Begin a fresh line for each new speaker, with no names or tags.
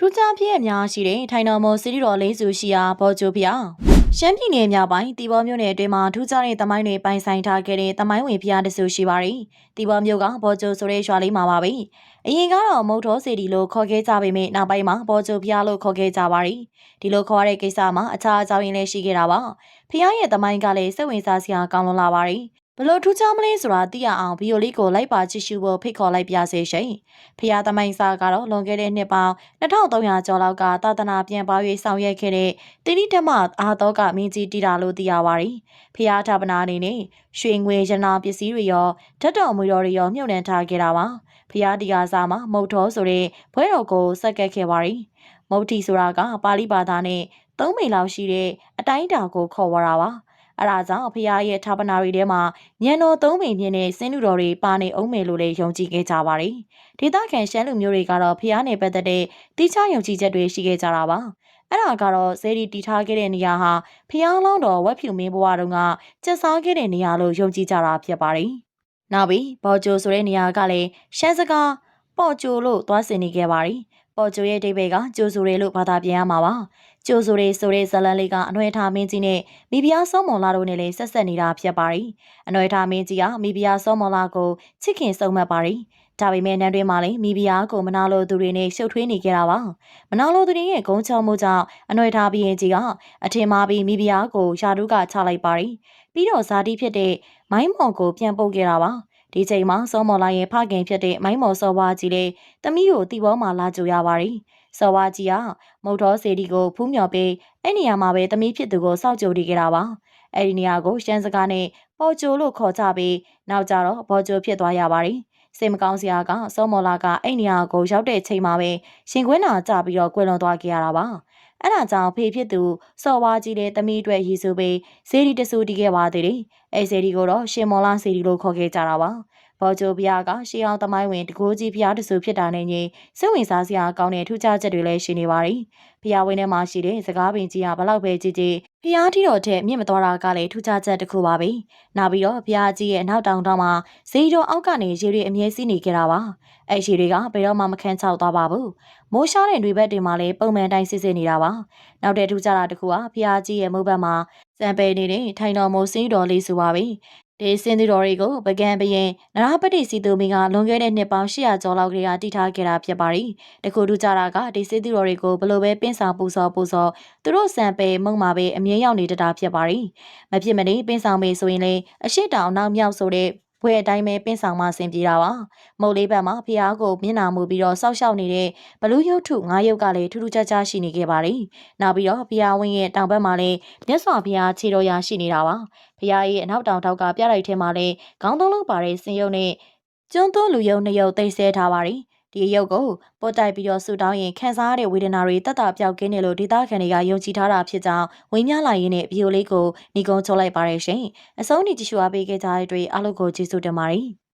ထူးခြားဖြစ်အများရှိတဲ့ထိုင်တော်မောစီရီတော်လေးစုရှိရာဘော်ဂျိုဖျားရှမ်းပြည်နယ်မြောက်ပိုင်းတီဘောမြို့နယ်အတွင်းမှာထူးခြားတဲ့တမိုင်းတွေပိုင်ဆိုင်ထားခဲ့တဲ့တမိုင်းဝင်ဖျားတစုရှိပါရီတီဘောမြို့ကဘော်ဂျိုဆိုတဲ့ရွာလေးမှာပါပဲအရင်ကတော့မုတ်တော်စီဒီလို့ခေါ်ခဲ့ကြပေမဲ့နောက်ပိုင်းမှာဘော်ဂျိုဖျားလို့ခေါ်ခဲ့ကြပါရီဒီလိုခေါ်ရတဲ့ကိစ္စမှာအခြားအကြောင်းရင်းလည်းရှိခဲ့တာပါဖျားရဲ့တမိုင်းကလည်းစိတ်ဝင်စားစရာကောင်းလွန်လာပါရီ ဘလို့ထူးခြားမလဲဆိုတာသိရအောင်ဗီယိုလေးကိုလိုက်ပါကြည့်ရှုဖို့ဖိတ်ခေါ်လိုက်ပြစေရှင်။ဖျားသမိုင်းစာကတော့လွန်ခဲ့တဲ့နှစ်ပေါင်း2300ကျော်လောက်ကသာသနာပြန်ပွား၍ဆောင်ရွက်ခဲ့တဲ့တိတိဓမ္မအာတော်ကမင်းကြီးတီတာလို့သိရပါရီ။ဖျားဌာပနာအနေနဲ့ရွှေငွေရနာပစ္စည်းတွေရောဓာတ်တော်မူတော်တွေရောမြုပ်နှံထားခဲ့တာပါ။ဖျားတီကာစာမှာမုတ်တော်ဆိုတဲ့ဘွဲတော်ကိုစက်ကတ်ခဲ့ပါရီ။မုတ်တီဆိုတာကပါဠိဘာသာနဲ့သုံးမိန်လောက်ရှိတဲ့အတိုင်းအတာကိုခေါ်ဝါတာပါ။ အဲဒါကြောင့်ဖရားရဲ့ဌာပနာတွေထဲမှာညံတော်သုံးမိန်မြင့်တဲ့စင်းလူတော်တွေပါနေအောင်မယ်လို့လည်းယုံကြည်ခဲ့ကြပါတယ်။ဒေသခံရှမ်းလူမျိုးတွေကတော့ဖရားနဲ့ပတ်သက်တဲ့တိကျယုံကြည်ချက်တွေရှိခဲ့ကြတာပါ။အဲ့ဒါကတော့ဇေဒီတီထားခဲ့တဲ့နေရာဟာဖျားလောင်းတော်ဝက်ဖြူမင်းဘဝတုန်းကကျက်စားခဲ့တဲ့နေရာလို့ယုံကြည်ကြတာဖြစ်ပါတယ်။နောက်ပြီးဘော်ဂျိုဆိုတဲ့နေရာကလည်းရှမ်းစကားပေါ့ဂျိုလို့သွားဆင်နေခဲ့ပါတယ်။ ပေါ်ကျိုရဲ့အတိတ်ဘက်ကကျိုဆိုရဲလို့ဘာသာပြန်ရမှာပါကျိုဆိုရဲဆိုတဲ့ဇလန်လေးကအနှွဲထားမင်းကြီးနဲ့မိဖုရားစောမွန်လာတို့နဲ့လည်းဆက်ဆက်နေတာဖြစ်ပါရီအနှွဲထားမင်းကြီးကမိဖုရားစောမွန်လာကိုချစ်ခင်ဆုံးမတ်ပါရီဒါပေမဲ့နန်းတွင်မှာလည်းမိဖုရားကိုမနာလိုသူတွေနဲ့ရှုပ်ထွေးနေကြတာပါမနာလိုသူတွေရဲ့ဂုံချောမှုကြောင့်အနှွဲထားဘီရင်ကြီးကအထင်မှားပြီးမိဖုရားကိုယာတုကချလိုက်ပါရီပြီးတော့ဇာတိဖြစ်တဲ့မိုင်းမော်ကိုပြန်ပုတ်ခဲ့တာပါ ဒီချိန်မှာစောမော်လာရဲ့ဖခင်ဖြစ်တဲ့မိုင်းမော်စောဝါကြီးလည်းတမီးကိုတီဘောမှာလာကြရပါရီစောဝါကြီးကမုတ်တော်စေဒီကိုဖူးမြော်ပေးအဲ့နေရာမှာပဲတမီးဖြစ်သူကိုစောက်ကြိုတီခဲ့တာပါအဲ့ဒီနေရာကိုရှမ်းစကားနဲ့ပေါ်ကျိုလို့ခေါ်ကြပြီးနောက်ကြတော့ဘော်ကျိုဖြစ်သွားရပါရီစိတ်မကောင်းစရာကစောမော်လာကအဲ့နေရာကိုရောက်တဲ့ချိန်မှာပဲရှင်ခွင်းနာကြပြီးတော့ကွယ်လွန်သွားခဲ့ရတာပါအဲ့ဒါကြောင့်ဖေဖြစ်သူစော်ဝါကြီးတဲ့တမီးအတွက်ရည်စူပေးဇေဒီတဆူတီးခဲ့ပါသေးတယ်။ အဲဇေဒီကိုတော့ရှင်မော်လာဇေဒီလို့ခေါ်ခဲ့ကြတာပါ။ ဘော်ဂျိုဘုရားကရှေးအောင်သမိုင်းဝင်တကိုးကြီးဘုရားတဆူဖြစ်တာနဲ့ညီစိတ်ဝင်စားစရာကောင်းတဲ့ထူးခြားချက်တွေလည်းရှိနေပါတယ်။ဘုရားဝင်းထဲမှာရှိတဲ့စကားပင်ကြီးကဘလောက်ပဲကြီးကြီးဘုရားထီတော်ထက်မြင့်မတော်တာကလည်းထူးခြားချက်တစ်ခုပါပဲ။နောက်ပြီးတော့ဘုရားကြီးရဲ့နောက်တောင်တောင်မှာဇေဒီတော်အောက်ကနေရေတွေအမြဲစီးနေကြတာပါ။အဲ့ရေတွေကဘယ်တော့မှမခန်းချောက်သွားပါဘူး။မိုးရှားတဲ့တွေဘက်တွေမှာလည်းပုံမှန်တိုင်းစစ်စစ်နေတာပါ။နောက်တဲ့ထူးခြားတာတစ်ခုကဘုရားကြီးရဲ့မုတ်ဘက်မှာစံပယ်နေတဲ့ထိုင်တော်မိုးစင်းတော်လေးဆိုပါပဲ ဒီစင်းသူတော်တွေကိုပကံပရင်နရပတိစီသူမင်းကလွန်ခဲ့တဲ့နှစ်ပေါင်း800ကျော်လောက်ကလေးကတည်ထားခဲ့တာဖြစ်ပါရီတခုထူးကြတာကဒီစင်းသူတော်တွေကိုဘလို့ပဲပင်းဆောင်ပူစော်ပူစော်သူတို့စံပေမုံမှာပဲအမြင်ရောက်နေတတာဖြစ်ပါရီမဖြစ်မနေပင်းဆောင်မေဆိုရင်လေအရှိတောင်နောက်မြောက်ဆိုတဲ့ ဘွဲအတိုင်းပဲပင်းဆောင်မှဆင်ပြေတာပါမုတ်လေးဘက်မှာဖျားကိုမျက်နာမူပြီးတော့စောက်ရှောက်နေတဲ့ဘလူးရုပ်ထုငါးရုပ်ကလည်းထူးထူးခြားခြားရှိနေခဲ့ပါတယ်နောက်ပြီးတော့ဖျားဝင်းရဲ့တောင်ဘက်မှာလည်းမြတ်စွာဘုရားခြေတော်ရာရှိနေတာပါဖျားရဲ့အနောက်တောင်ထောက်ကပြလိုက်ထဲမှာလည်းခေါင်းသုံးလုံးပါတဲ့စင်ရုပ်နဲ့ကျွန်းသွန်းလူယုံနှစ်ရုပ်သိမ်းဆဲထားပါတယ် ဒီရုပ်ကိုပို့တိုက်ပြီးတော့ဆူတောင်းရင်ခံစားရတဲ့ဝေဒနာတွေတက်တာပြောက်ကင်းတယ်လို့ဒေသခံတွေကယုံကြည်ထားတာဖြစ်ကြောင်းဝင်းမြလာရင်းနဲ့ဗီဒီယိုလေးကိုညီကုန်းချိုးလိုက်ပါရရှင်အဆုံးထိကြည့်ရှုအားပေးခဲ့ကြတဲ့အတွက်အားလုံးကိုကျေးဇူးတင်ပါတယ်